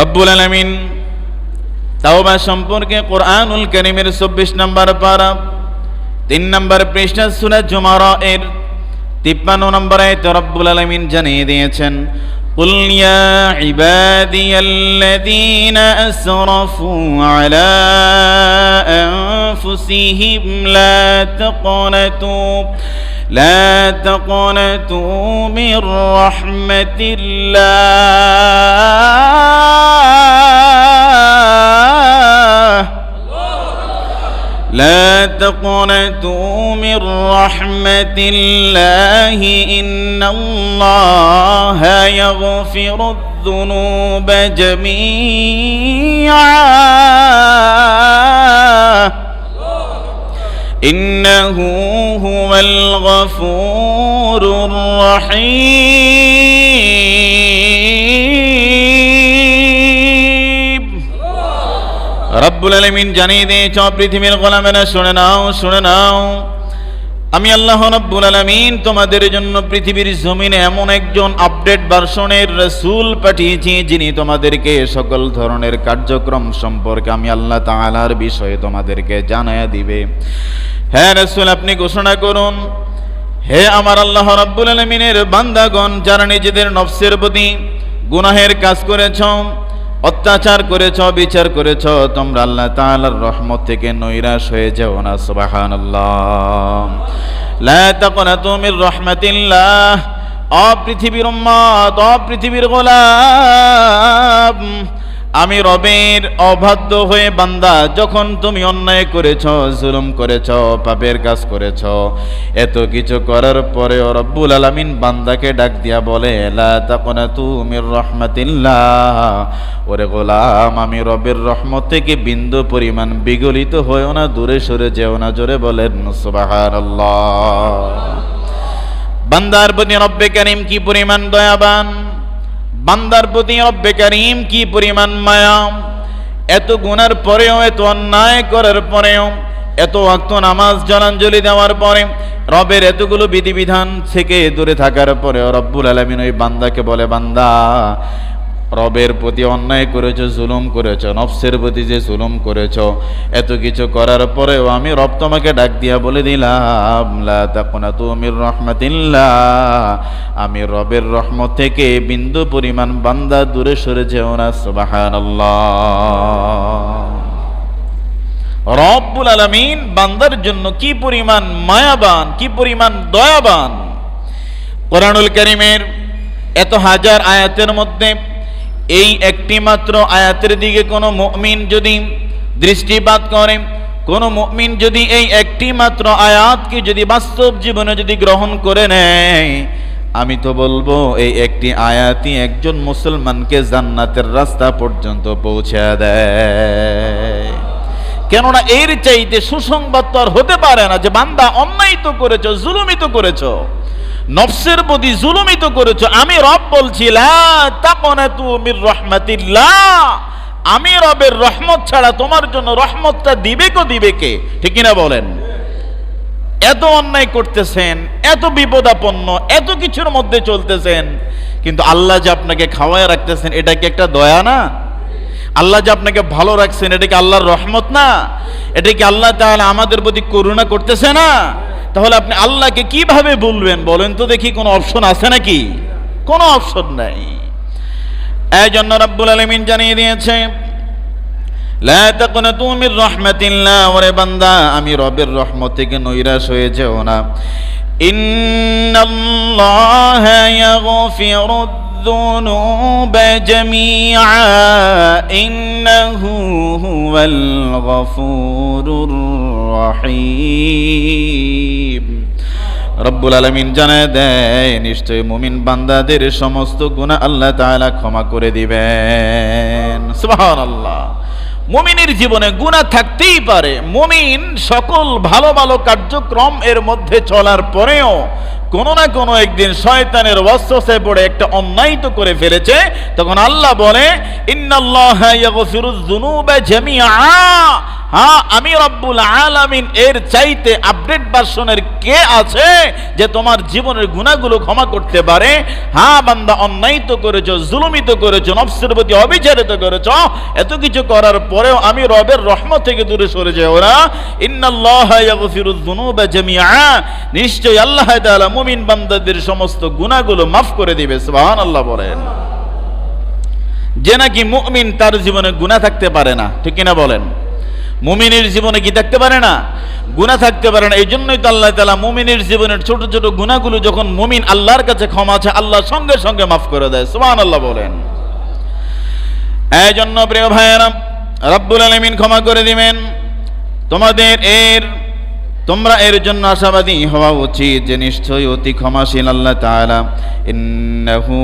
রব্বুল আলমিন তাওবা সম্পর্কে কোরআনুল করিমের চব্বিশ নম্বর পারা তিন নম্বর পৃষ্ঠা সুরা জুমারা এর তিপ্পান্ন নম্বরে তো রব্বুল আলমিন জানিয়ে দিয়েছেন قل يا عبادي الذين أسرفوا على أنفسهم لا تقنطوا لا تقنطوا من رحمة الله. لا تقنطوا من رحمة الله. إن الله يغفر الذنوب جميعا. الغفور الرحيم রব্বুল আলমিন জানিয়ে দিয়েছ পৃথিবীর গোলামেরা শুনে নাও শুনে নাও আমি আল্লাহ রব্বুল আলমিন তোমাদের জন্য পৃথিবীর জমিনে এমন একজন আপডেট ভার্সনের রসুল পাঠিয়েছি যিনি তোমাদেরকে সকল ধরনের কার্যক্রম সম্পর্কে আমি আল্লাহ তাআলার বিষয়ে তোমাদেরকে জানায়া দিবে হ্যাঁ রসুল আপনি ঘোষণা করুন হে আমার আল্লাহ রব্বুল আলমিনের বান্দাগণ, যারা নিজেদের নফসের প্রতি গুনাহের কাজ করেছ, অত্যাচার করেছ, বিচার করেছ, তোমরা আল্লাহ তাআলার রহমত থেকে নৈরাশ হয়ে যাও না, সুবহানাল্লাহ। লা তাকনাতু মির রাহমাতিল্লাহ। অ পৃথিবীর উম্মত অ পৃথিবীর গোলাম। আমি রবের অবাধ্য হয়ে বান্দা, যখন তুমি অন্যায় করেছ, জুলুম করেছ, পাপের কাজ করেছ, এত কিছু করার পরেও রব্বুল আলামিন বান্দাকে ডাক দিয়া বলে, লা তাকুনাতু মির রাহমাতিল্লাহ। ওরে গোলাম, আমি রবের রহমত থেকে বিন্দু পরিমাণ বিগলিত হয়েও না, দূরে সরে যেও না, জোরে বলেন বান্দার প্রতি রব্বে কারিম কি পরিমাণ দয়াবান? বান্দার প্রতি রব্বে করিম কি পরিমাণ মায়া? এত গুনার পরেও, এত অন্যায় করার পরেও, এত অক্ত নামাজ জলাঞ্জলি দেওয়ার পরে, রবের এতগুলো বিধিবিধান থেকে দূরে থাকার পরেও রব্বুল আলমিন ওই বান্দাকে বলে, বান্দা রবের প্রতি অন্যায় করেছ, জুলুম করেছ, নফসের প্রতি যে জুলুম করেছ, এত কিছু করার পরেও আমি রব তোমাকে ডাক দিয়া বলে দিলাম, লা তাকুনা তুমির রহমাতিল্লাহ। আমি রবের রহমত থেকে বিন্দু পরিমাণ বান্দা দূরে সরে যেও না, সুবহানাল্লাহ। রব্বুল আলামিন বান্দার জন্য কি পরিমাণ মায়াবান, কি পরিমাণ দয়াবান। কোরআনুল করিমের এত হাজার আয়াতের মধ্যে এই একটি মাত্র আয়াতের দিকে কোনো মুমিন যদি দৃষ্টিপাত করে, কোনো মুমিন যদি এই একটি মাত্র আয়াতকে যদি বাস্তব জীবনে যদি গ্রহণ করে নেয়, আমি তো বলব এই একটি আয়াতই একজন মুসলমানকে জান্নাতের রাস্তা পর্যন্ত পৌঁছে দেয়। কেননা এর চাইতে সুসংবাদ তো আর হতে পারে না যে বান্দা অন্যায় তো করেছ, জুলুমিত করেছ। নফসের প্রতি জুলুমিত করেছ। আমি রব বলছি আমি রবের রহমত ছাড়া তোমার জন্য রহমতটা দিবে কো দিবে কে? ঠিক কিনা বলেন? এত অন্যায় করতেছেন, এত বিপদাপন্ন, এত কিছুর মধ্যে চলতেছেন, কিন্তু আল্লাহ যে আপনাকে খাওয়ায় রাখতেছেন, এটা কি একটা দয়া না? আল্লাহ যে আপনাকে ভালো রাখছেন, এটা কি আল্লাহর রহমত না? এটা কি আল্লাহ তাহলে আমাদের প্রতি করুণা করতেছে না? তাহলে আপনি আল্লাহকে কীভাবে বলবেন? বলেন তো দেখি কোনো অপশন আছে নাকি? কোনো অপশন নাই। এই জন্য রব্বুল আলমিন জানিয়ে দিয়েছে ওরে বান্দা, আমি রবের রহমত থেকে নৈরাশ হয়ে যেও না। ইন্নাল্লাহা ইয়াগফিরু الذنوب جميعا إنه هو الغفور الرحيم রব্বুল আলমিন জানায় দেয় নিশ্চয় মুমিন বান্দাদের সমস্ত গুণা আল্লাহ তাআলা ক্ষমা করে দিবেন সুবহানাল্লাহ মুমিনের জীবনে গুণা থাকতেই পারে মুমিন সকল ভালো ভালো কার্যক্রম এর মধ্যে চলার পরেও কোনো না কোনো একদিন শয়তানের ওয়াসওয়াসে পড়ে একটা অন্যায় তো করে ফেলেছে, তখন আল্লাহ বলে, ইন্নাল্লাহ ইয়াগফিরুয যুনুবা জামিআ। হ্যাঁ আমি রব্বুল আলামিন এর চাইতে আপডেট ভার্সনের কে আছে যে তোমার জীবনের গুণাগুলো ক্ষমা করতে পারে? হ্যাঁ বান্দা অন্যায় তো করেছ, জুলুমিত করেছ, নফসের প্রতি অবিচারিত করেছ, এত কিছু করার পরেও আমি রবের রহমত থেকে দূরে সরে যাই ওরা। ইন্নাল্লাহ ইয়াগফিরুয যুনুবা জামিআ। নিশ্চয়ই আল্লাহ তাআলা মুমিন বান্দাদের সমস্ত গুনাহগুলো মাফ করে দিবে, সুবহানাল্লাহ বলেন। যে নাকি মুমিন তার জীবনে গুনাহ থাকতে পারে না, ঠিক কিনা বলেন? মুমিনের জীবনে কি থাকতে পারে না? গুণা থাকতে পারে না। এই জন্যই তো আল্লাহ তালা মুমিনের জীবনের ছোট ছোট গুণাগুলো যখন মুমিন আল্লাহর কাছে ক্ষমা আছে, আল্লাহ সঙ্গে সঙ্গে মাফ করে দেয়। সুমান আল্লাহ বলেন। এই জন্য প্রিয় ভাইয়েরা, রব্বুল আলমিন ক্ষমা করে দিবেন। তোমাদের এর তোমরা এর জন্য আশাবাদী হওয়া উচিত যে নিশ্চয়ই অতি ক্ষমাশীল আল্লাহ তাআলা ইন্নাহু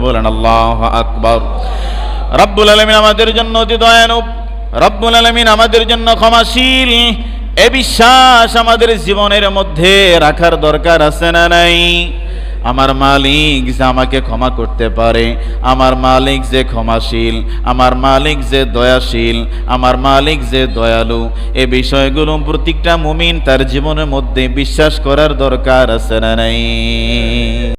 বলেন, আল্লাহ আকবার। রব্বুল আলমিন আমাদের জন্য অতি দয়ালু। রব্বুল আলমিন আমাদের জন্য ক্ষমাশীল। এ বিশ্বাস আমাদের জীবনের মধ্যে রাখার দরকার আছে না নাই? আমার মালিক যে আমাকে ক্ষমা করতে পারে, আমার মালিক যে ক্ষমাশীল, আমার মালিক যে দয়াশীল, আমার মালিক যে দয়ালু, এ বিষয়গুলো প্রত্যেকটা মুমিন তার জীবনের মধ্যে বিশ্বাস করার দরকার আছে না নাই?